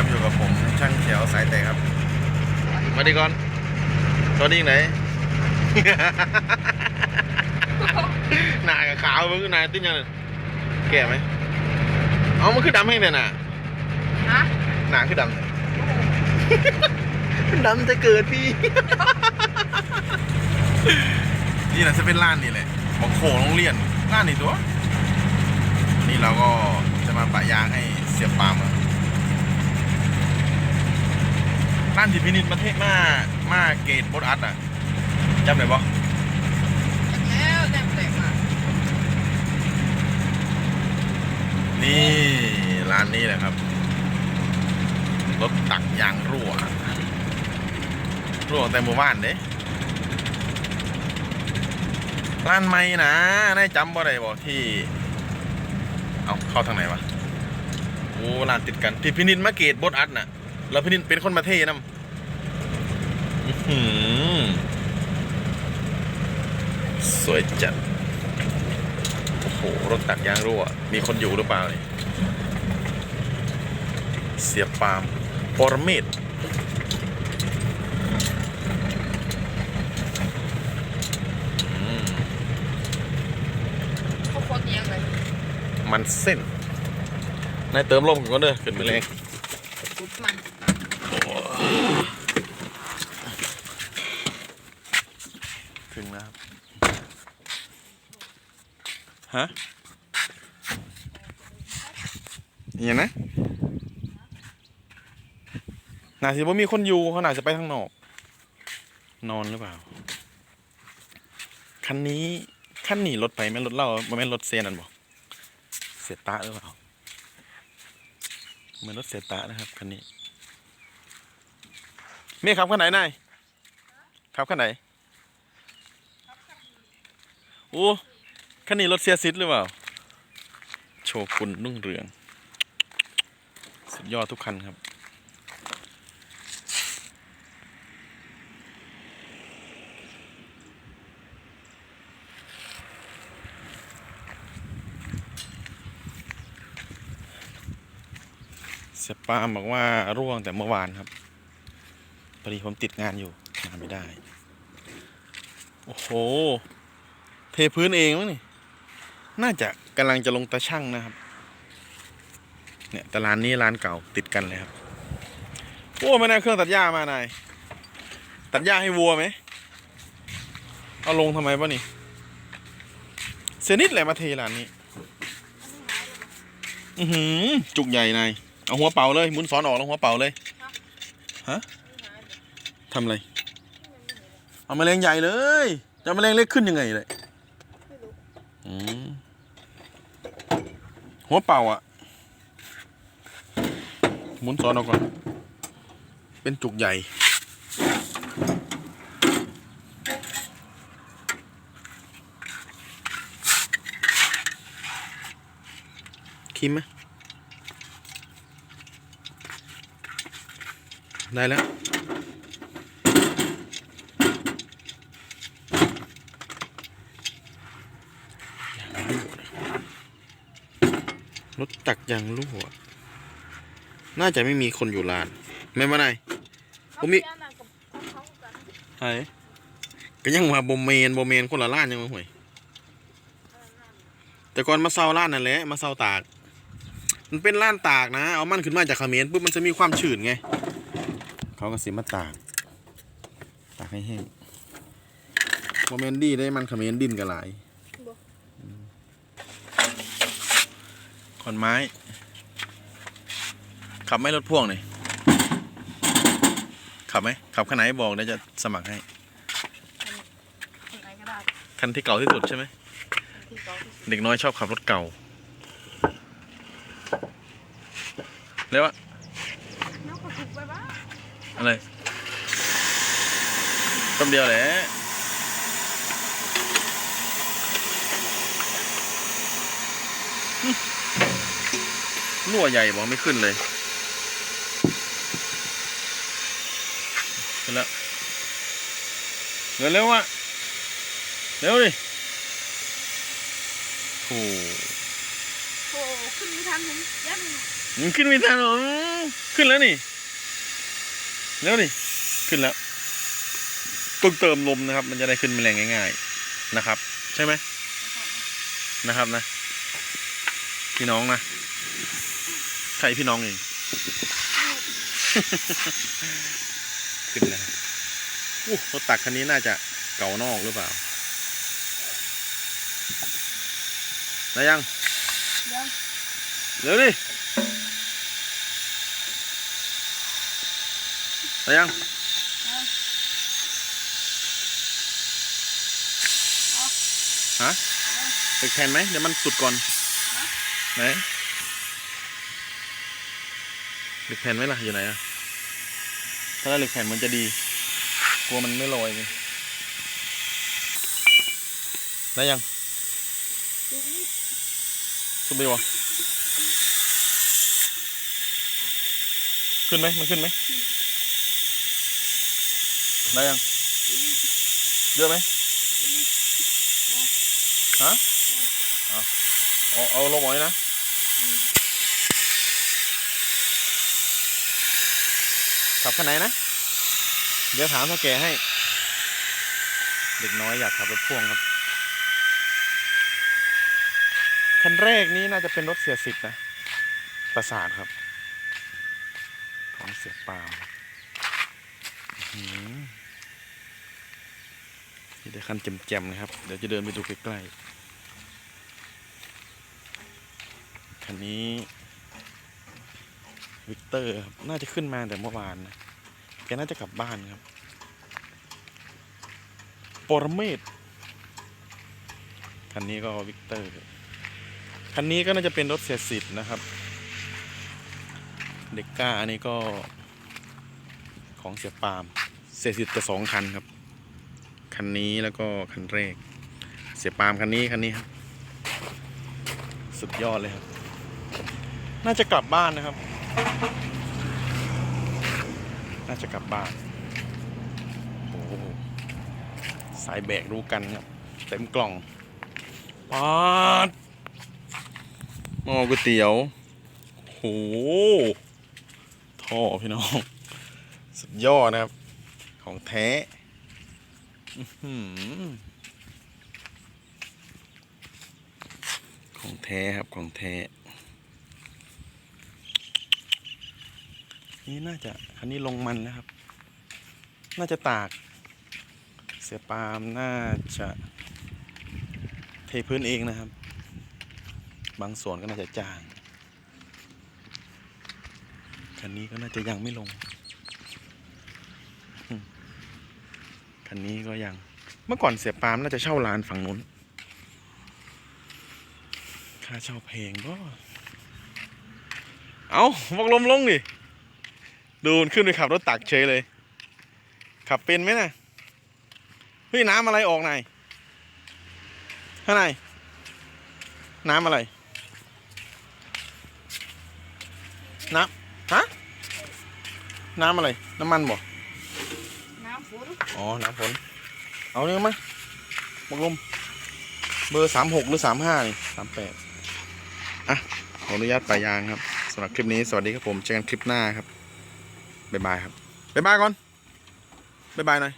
ครับอยู่กับผมช่างเขียวสายแตกครับ มาดีก่อนสวัสดีไหนหน้ากับขาวมึงหน้าติ้งยังไงแก่ไหมเอามันคือดำให้เนี่ยน่ะฮะหนาคือดำเนี่ยดำจะเกิดพี่ นี่นะจะเป็นร้านนี่แหละบอกโขงโรงเรียนร้านนี่ตัว นี่เราก็จะมาปะยางให้เสียบปาล์มอะร้า นที่พินิจประเทศมามาเกตบดอัดอะจำได้ปะแล้วแดงแดงอะนี่ร้านนี้แหละครับรถตักยางรั่ว รั่วแต่หมู่บ้านเด้ร้านไม่นะได้จำบ่ได้บอกที่ เอาเข้าทางไหนวะโอ้ร้านติดกันที่พินิจมาเกตบดอัดน่ะแล้วพินิจเป็นคนมาเทนำอื้ สวยจัด โอ้โห รถตักยางรั่ว มีคนอยู่หรือเปล่านี่เสียบปาล์มปรเมศอืมเขาโคตรเนียงเลยมันเส้นนายเติมลมก่อนเด้อขึ้นไปแรงปุ๊บมัน ถึงแล้วครับ ฮะอหย่างนะน่าสิว่ามีคนอยู่เขาน่าจะไปทางนอก นอนหรือเปล่า คันนี้คันนี้รถไปแม่รถเล่าบ่แม่รถเซนันบอกเสียตะหรือเปล่าเหมือนรถเสียตะนะครับคันนี้เมียขับคันไหนนายขับคันไหนโอ้ คันนี้รถเสียซิดหรือเปล่า โชกุนรุ่งเรือง สุดยอดทุกคันครับ เสียปามบอกว่าร่วงแต่เมื่อวานครับพอดีผมติดงานอยู่มาไม่ได้ โอ้โห เทพื้นเองมั้งนี่ น่าจะกำลังจะลงตาช่างนะครับ เนี่ยแต่ร้านนี้ร้านเก่าติดกันเลยครับโอ้ไม่น่าเครื่องตัดหญ้ามานายตัดหญ้าให้วัวไหมเอาลงทำไมวะนี่เซนิดแหละมาเทร้านนี้ อือหือ จุกใหญ่นายเอาหัวเป่าเลยมุนสอนออกแล้วหัวเป่าเลยฮะทำอะไร เอาแมลงใหญ่เลย จะเอาแมลงเล็กขึ้นยังไงเลยอืม หัวเป่าอะหมุนสอนออกก่อน เป็นจุกใหญ่ คิมไหมได้แล้ว รถตักยางรั่วน่าจะไม่มีคนอยู่ลานไม่มาไหนผมมีไหนก็ยังมาบมเมนบมเมนคนละล้านยังมาห่วยแต่ก่อนมาเซาล้านนั่นแหละมาเซาตาก มันเป็นล้านตากนะ เอามันขึ้นมาจากเขมรปุ๊บมันจะมีความชื้นไง เขาก็สิมาตาก ตากให้แห้งโมเมนดีได้มันเขมรดินกันหลายอืม ขอนไม้ ขับไหม่รถพ่วงหน่อยขับไหมขับคันไหนบอกเดี๋ยวจะสมัครให้ไหนก็ได้คันที่เก่าที่สุดใช่ไหมที่เขาที่เด็กน้อยชอบขับรถเก่าแล้วอะน้องก็ถูกไปบ้าอะไรต้มเดียวแหละ รั่วใหญ่บอกไม่ขึ้นเลยขึ้นแล้วเร็วเร็วๆอะเร็วดิโอ้โอ้ขึ้นไม่ทันผมยันมันขึ้นไม่ทันหรอขึ้นแล้วนี่แล้วนี่ขึ้นแล้วต้องเติมลมนะครับ มันจะได้ขึ้นแมลงง่าย ๆนะครับ ใช่ไหมนะครับนะ พี่น้องนะ ใครพี่น้องเอง ขึ้นแล้วอู้รถตักคันนี้น่าจะเก่านอกหรือเปล่าได้ยังเดี๋ยวเร็วดิได้ยังฮะเหล็กแผ่นไหมเดี๋ยวมันสุดก่อนไหน เหล็กแผ่นไหมล่ะอยู่ไหนอะถ้าได้เหล็กแผ่นมันจะดี กลัวมันไม่ลอยไงได้ยังดูนี่ขึ้นไปวะขึ้นไหมมันขึ้นไหมได้ยัง เยอะไหมฮะอาเอาเอาลงหมอยนะ ขับคันไหนนะ เดี๋ยวถามเท่าแกให้ เด็กน้อยอยากขับรถพ่วงครับ คันแรกนี้น่าจะเป็นรถเสียสิทธ์นะ ประสาทครับ ของเสียปาล์มนี่ได้คันแจ่มๆนะครับ เดี๋ยวจะเดินไปดูใกล้ๆ คันนี้ วิกเตอร์ครับ น่าจะขึ้นมาแต่เมื่อวานนะแกน่าจะกลับบ้านครับปรเมศคันนี้ก็วิกเตอร์ คันนี้ก็น่าจะเป็นรถเสียสิทธิ์นะครับ เด็กก้าอันนี้ก็ ของเสียปาล์มเสียสิทธิ์จะสองคันครับ คันนี้แล้วก็คันแรก เสียปาล์มคันนี้คันนี้ครับ สุดยอดเลยครับ น่าจะกลับบ้านนะครับ น่าจะกลับบ้านโอ้โหสายแบกรู้กันครับ เต็มกล่องปาดหม้อก๋วยเตี๋ยวโหท่อพี่น้อง สุดยอดนะครับ ของแท้อื้อหือของแท้ครับ ของแท้ นี่น่าจะคันนี้ลงมันแล้วครับ น่าจะตาก เสียปาล์มน่าจะเทพื้นเองนะครับ บางส่วนก็น่าจะจางคันนี้ก็น่าจะยังไม่ลง คันนี้ก็ยัง เมื่อก่อนเสียปามน่าจะเช่าร้านฝั่งนู้น ค่าเช่าเพลงก็ เอาบอกลมลงดิ ดูมันขึ้นไปขับรถตักเฉยเลย ขับเป็นไหมนะเฮ้ยน้ำอะไรออกไหนายข้างในน้ำอะไร น้ำฮะน้ำอะไร น้ำมันบ่น้ำฝนอ๋อ น้ำฝนเอาเนี่ยมั้ยบอกลม เบอร์สามหกหรือสามห้านี่สามแปดอะขออนุญาตปลายยางครับสำหรับคลิปนี้สวัสดีครับผมเจอกันคลิปหน้าครับ บ๊ายบายครับบ๊ายบายก่อนบ๊ายบายหน่อย